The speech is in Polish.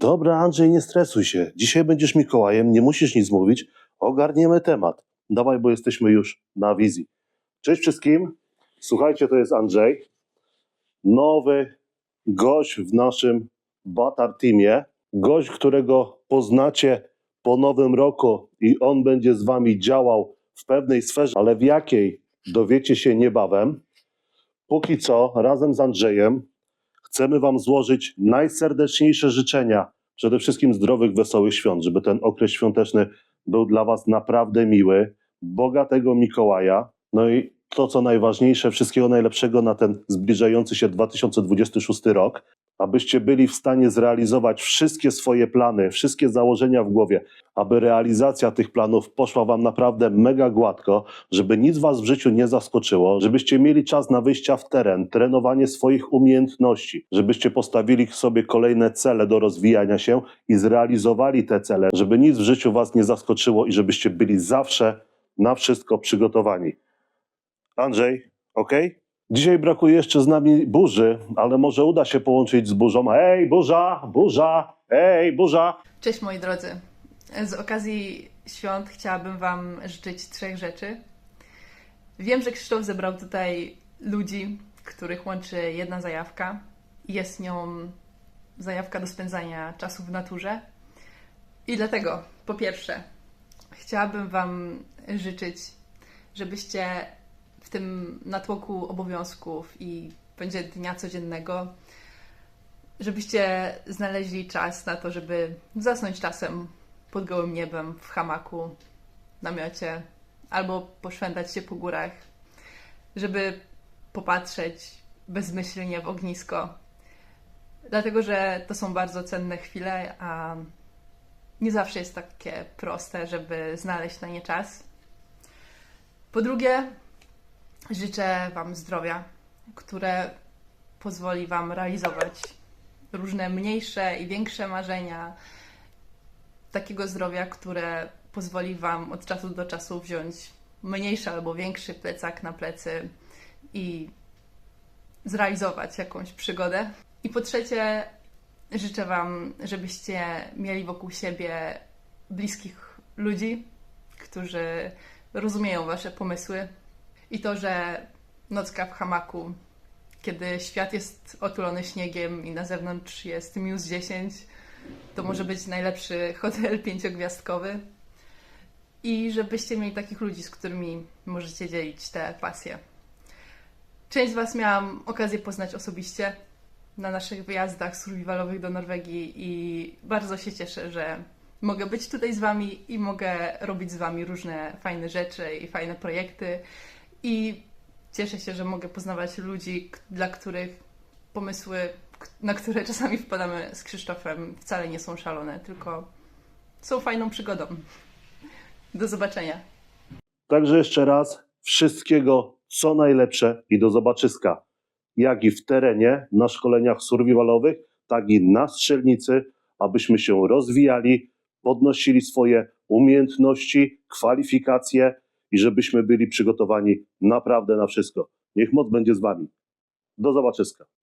Dobra, Andrzej, nie stresuj się. Dzisiaj będziesz Mikołajem, nie musisz nic mówić. Ogarniemy temat. Dawaj, bo jesteśmy już na wizji. Cześć wszystkim. Słuchajcie, to jest Andrzej. Nowy gość w naszym Batar Teamie. Gość, którego poznacie po nowym roku i on będzie z wami działał w pewnej sferze, ale w jakiej dowiecie się niebawem. Póki co, razem z Andrzejem chcemy Wam złożyć najserdeczniejsze życzenia. Przede wszystkim zdrowych, wesołych świąt, żeby ten okres świąteczny był dla Was naprawdę miły, bogatego Mikołaja. No i to, co najważniejsze, wszystkiego najlepszego na ten zbliżający się 2026 rok, abyście byli w stanie zrealizować wszystkie swoje plany, wszystkie założenia w głowie, aby realizacja tych planów poszła Wam naprawdę mega gładko, żeby nic Was w życiu nie zaskoczyło, żebyście mieli czas na wyjścia w teren, trenowanie swoich umiejętności, żebyście postawili sobie kolejne cele do rozwijania się i zrealizowali te cele, żeby nic w życiu Was nie zaskoczyło i żebyście byli zawsze na wszystko przygotowani. Andrzej, ok? Dzisiaj brakuje jeszcze z nami burzy, ale może uda się połączyć z burzą. Ej, burza, burza, ej, burza. Cześć moi drodzy. Z okazji świąt chciałabym Wam życzyć trzech rzeczy. Wiem, że Krzysztof zebrał tutaj ludzi, których łączy jedna zajawka. Jest nią zajawka do spędzania czasu w naturze. I dlatego, po pierwsze, chciałabym Wam życzyć, żebyście w tym natłoku obowiązków i będzie dnia codziennego żebyście znaleźli czas na to, żeby zasnąć czasem pod gołym niebem, w hamaku, namiocie, albo poszwędać się po górach, żeby popatrzeć bezmyślnie w ognisko. Dlatego, że to są bardzo cenne chwile, a nie zawsze jest takie proste, żeby znaleźć na nie czas. Po drugie, życzę Wam zdrowia, które pozwoli Wam realizować różne mniejsze i większe marzenia, takiego zdrowia, które pozwoli Wam od czasu do czasu wziąć mniejszy albo większy plecak na plecy i zrealizować jakąś przygodę. I po trzecie, życzę Wam, żebyście mieli wokół siebie bliskich ludzi, którzy rozumieją Wasze pomysły i to, że nocka w hamaku kiedy świat jest otulony śniegiem i na zewnątrz jest minus 10, to może być najlepszy hotel pięciogwiazdkowy. I żebyście mieli takich ludzi, z którymi możecie dzielić te pasje. Część z Was miałam okazję poznać osobiście na naszych wyjazdach survivalowych do Norwegii i bardzo się cieszę, że mogę być tutaj z Wami i mogę robić z Wami różne fajne rzeczy i fajne projekty. I cieszę się, że mogę poznawać ludzi, dla których pomysły, na które czasami wpadamy z Krzysztofem, wcale nie są szalone, tylko są fajną przygodą. Do zobaczenia. Także jeszcze raz wszystkiego co najlepsze i do zobaczyska. Jak i w terenie, na szkoleniach survivalowych, tak i na strzelnicy, abyśmy się rozwijali, podnosili swoje umiejętności, kwalifikacje i żebyśmy byli przygotowani naprawdę na wszystko. Niech moc będzie z Wami. Do zobaczyska.